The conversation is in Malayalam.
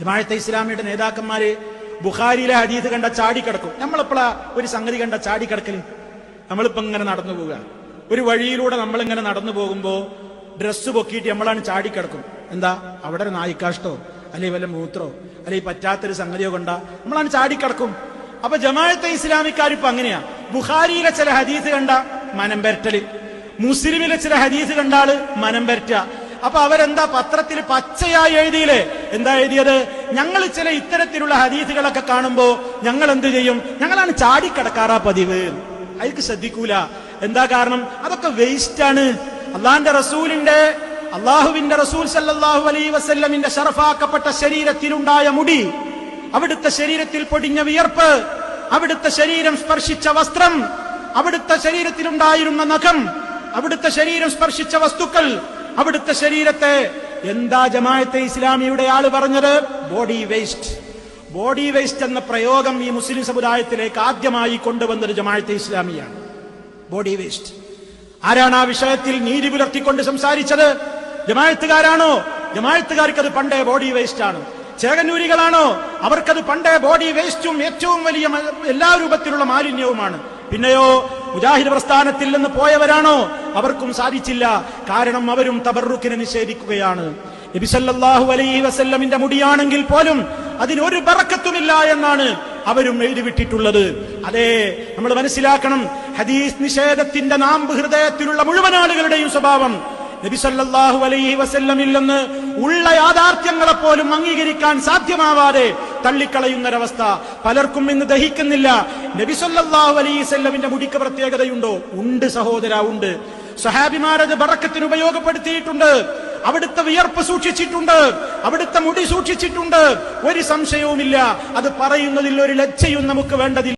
ജമാഅത്തെ ഇസ്ലാമിയുടെ നേതാക്കന്മാര് ബുഖാരിയിലെ ഹദീസ് കണ്ട ചാടിക്കിടക്കും. നമ്മളെപ്പോഴാ ഒരു സംഗതി കണ്ട ചാടിക്കിടക്കൽ നമ്മളിപ്പോ ഇങ്ങനെ നടന്നു പോവുക. ഒരു വഴിയിലൂടെ നമ്മളിങ്ങനെ നടന്നു പോകുമ്പോ ഡ്രസ്സ് പൊക്കിയിട്ട് നമ്മളാണ് ചാടിക്കിടക്കും. എന്താ? അവിടെ ഒരു നായിക്കാഷ്ടോ? അല്ലെങ്കിൽ വല്ല മൂത്രോ? അല്ലെങ്കിൽ പറ്റാത്തൊരു സംഗതിയോ കണ്ട നമ്മളാണ് ചാടിക്കിടക്കും. അപ്പൊ ജമാഅത്തെ ഇസ്ലാമിക്കാർ ഇപ്പൊ അങ്ങനെയാ. ബുഖാരിയിലെ ചില ഹദീസ് കണ്ട മനം പെരട്ടൽ. മുസ്ലിമിലെ ചില ഹദീസ് കണ്ടാൾ മനം പെരറ്റ അപ്പൊ അവരെന്താ പത്രത്തിൽ പച്ചയായി എഴുതിയില്ലേ? എന്താ എഴുതിയത്? ഞങ്ങൾ ചില ഇത്തരത്തിലുള്ള ഹദീസുകളൊക്കെ കാണുമ്പോ ഞങ്ങൾ എന്ത് ചെയ്യും? ഞങ്ങളാണ് ചാടിക്കിടക്കാറാ പതിവ്. അയാൾക്ക് ശ്രദ്ധിക്കൂല. എന്താ കാരണം? അതൊക്കെ വേസ്റ്റ് ആണ്. അള്ളാന്റെ റസൂലിന്റെ അള്ളാഹുവിന്റെ റസൂൽ സല്ലാഹു അലൈ വസല്ലമിന്റെ ഷറഫാക്കപ്പെട്ട ശരീരത്തിലുണ്ടായ മുടി അവിടുത്തെ ശരീരത്തിൽ പൊടിഞ്ഞ വിയർപ്പ് അവിടുത്തെ ശരീരം സ്പർശിച്ച വസ്ത്രം അവിടുത്തെ ശരീരത്തിലുണ്ടായിരുന്ന നഖം അവിടുത്തെ ശരീരം സ്പർശിച്ച വസ്തുക്കൾ അവിടുത്തെ ശരീരത്തെ എന്താ ജമായത്തെ ഇസ്ലാമിയുടെ ആൾ പറഞ്ഞത്? ബോഡി വേസ്റ്റ് ബോഡി വേസ്റ്റ് എന്ന പ്രയോഗം ഈ മുസ്ലിം സമുദായത്തിലേക്ക് ആദ്യമായി കൊണ്ടുവന്നത് ജമായത്തെ ഇസ്ലാമിയാണ്. ബോഡി വേസ്റ്റ് ആരാണ് ആ വിഷയത്തിൽ നീതി പുലർത്തിക്കൊണ്ട് സംസാരിച്ചത്? ജമായത്തുകാരാണോ ജമായത്തുകാർക്ക് അത് പണ്ടേ ബോഡി വേസ്റ്റ് ആണ്. ചേകന്നൂരികളാണോ? അവർക്കത് പണ്ടേ ബോഡി വേസ്റ്റും ഏറ്റവും വലിയ എല്ലാ രൂപത്തിലുള്ള മാലിന്യവുമാണ്. പിന്നെയോ മുജാഹിദ് പ്രസ്ഥാനത്തിൽ നിന്ന് പോയവരാണോ? അവർക്കും സാധിച്ചില്ല. കാരണം അവരും തബറുക്കിനെ നിഷേധിക്കുകയാണ്. നബിസല്ലാഹു അലൈഹി വസല്ലമിന്റെ മുടിയാണെങ്കിൽ പോലും അതിനൊരു ബറക്കത്തുമില്ല എന്നാണ് അവരും എഴുതിവിട്ടിട്ടുള്ളത്. അതെ നമ്മൾ മനസ്സിലാക്കണം. ഹദീസ് നിഷേധത്തിന്റെ നാമ്പ് ഹൃദയത്തിലുള്ള മുഴുവൻ ആളുകളുടെയും സ്വഭാവം. നബിസല്ലാഹു അലൈഹി വസല്ലമില്ലെന്ന് ഉള്ള യാഥാർത്ഥ്യങ്ങളെ പോലും അംഗീകരിക്കാൻ സാധ്യമാവാതെ തള്ളിക്കളയുന്നൊരവസ്ഥ. പലർക്കും ഇന്ന് ദഹിക്കുന്നില്ല. നബി സല്ലല്ലാഹു അലൈഹി വസല്ലമിന്റെ മുടിക്ക് പ്രത്യേകതയുണ്ടോ? ഉണ്ട് സഹോദര ഉണ്ട്. സഹാബിമാരത് ബറക്കത്തിന് ഉപയോഗപ്പെടുത്തിയിട്ടുണ്ട്. അവിടുത്തെ വിയർപ്പ് സൂക്ഷിച്ചിട്ടുണ്ട്. അവിടുത്തെ മുടി സൂക്ഷിച്ചിട്ടുണ്ട്. ഒരു സംശയവുമില്ല. അത് പറയുന്നതിൽ ഒരു ലജ്ജയും നമുക്ക് വേണ്ടതില്ല.